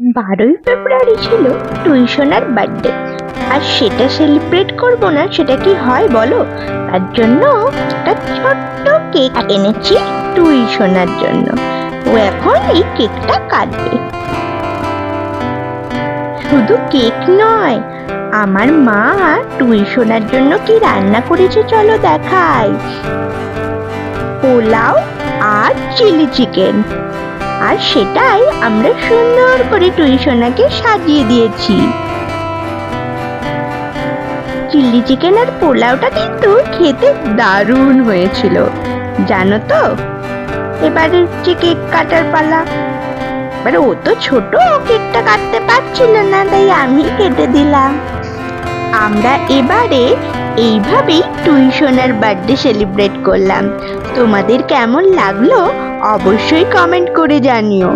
বারোই ফেব্রুয়ারি ছিল টুইশনার বার্থডে আর সেটা সেলিব্রেট করব না, সেটা কি হয় বলো? তার জন্য একটা ছোট্ট কেক এনেছি টুইশনার জন্য। ও এখন এই কেকটা কাটবে। শুধু কেক নয়, আমার মা টুইশনার জন্য কি রান্না করেছে চলো দেখাই। পোলাও আর চিলি চিকেন আর সেটাই আমরা সুন্দর করে টুইশনাকে সাজিয়ে দিয়েছি। চিলি চিকেন আর পোলাওটা কিন্তু খেতে দারুণ হয়েছিল, জানো তো? এবারে হচ্ছে কেক কাটার পালা। এবারে ও তো ছোট কেকটা কাটতে পারছিল না, তাই আমি কেটে দিলাম। আমরা এবারে এইভাবেই টুইশনের বার্থডে সেলিব্রেট করলাম। তোমাদের কেমন লাগল অবশ্যই কমেন্ট করে জানিও।